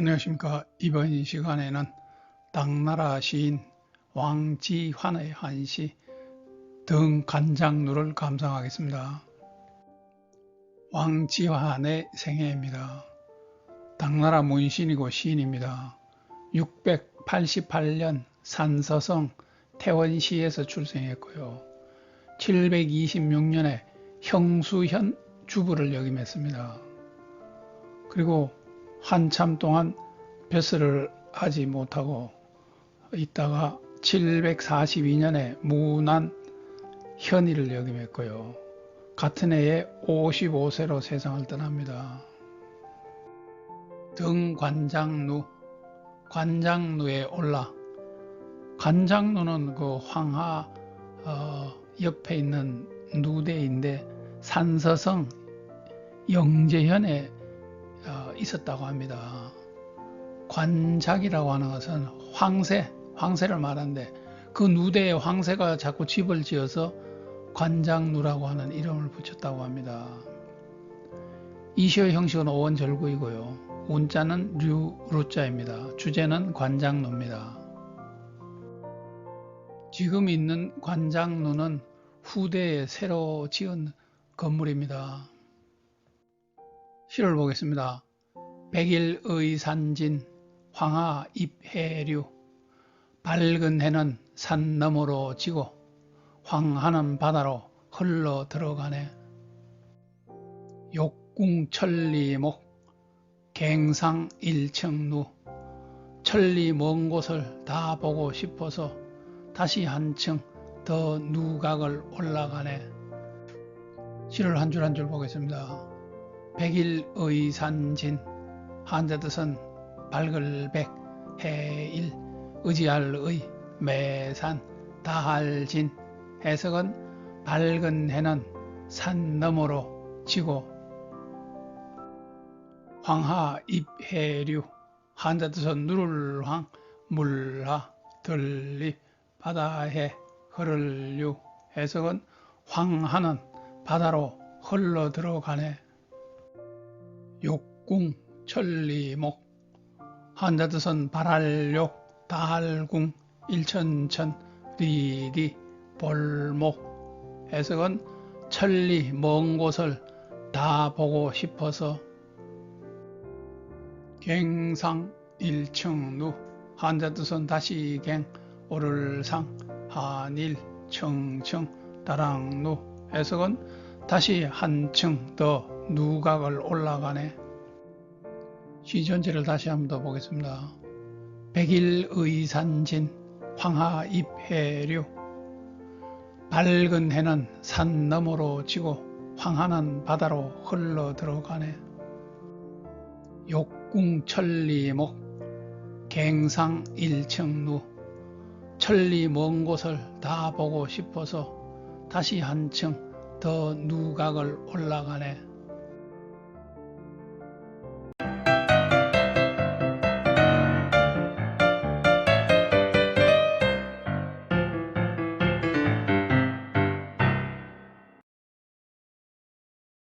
안녕하십니까. 이번 시간에는 당나라 시인 왕지환의 한시 등간장루를 감상하겠습니다. 왕지환의 생애입니다. 당나라 문신이고 시인입니다. 688년 산서성 태원시에서 출생했고요. 726년에 형수현 주부를 역임했습니다. 그리고 한참 동안 벼슬을 하지 못하고 있다가 742년에 무난 현의를 역임했고요. 같은 해에 55세로 세상을 떠납니다. 등관장루, 관장루에 올라 관장루는 그 황하 어, 옆에 있는 누대인데 산서성 영재현에 어, 있었다고 합니다. 관작이라고 하는 것은 황새, 황새를 말하는데 그 누대에 황새가 자꾸 집을 지어서 관장누라고 하는 이름을 붙였다고 합니다. 이시의 형식은 오원절구이고요. 운자는 류, 루자입니다. 주제는 관장누입니다. 지금 있는 관장루는 후대에 새로 지은 건물입니다. 시를 보겠습니다. 백일의 산진 황하 입해류 밝은 해는 산 너머로 지고 황하는 바다로 흘러 들어가네. 욕궁천리목 갱상 일층루 천리 먼 곳을 다 보고 싶어서 다시 한층 더 누각을 올라가네. 시를 한 줄 한 줄 보겠습니다. 백일의 산진 한자 뜻은 밝을백 해일 의지할의 매산 다할진. 해석은 밝은 해는 산 너머로 지고. 황하 입해류. 한자 뜻은 누를 황 물하 들립 바다해 흐를류. 해석은 황하는 바다로 흘러 들어가네. 욕궁 천리목 한자뜻은 발할욕 다할궁 일천천 리리 볼목. 해석은 천리 먼 곳을 다 보고 싶어서. 갱상 일층루 한자뜻은 다시 갱 오를상 한일 청청 다랑루. 해석은 다시 한층 더 누각을 올라가네. 시 전체를 다시 한번 더 보겠습니다. 백일의 산진 황하 입해류 밝은 해는 산 너머로 지고 황하는 바다로 흘러 들어가네. 욕궁 천리목 갱상 일층루 천리 먼 곳을 다 보고 싶어서 다시 한층 더 누각을 올라가네.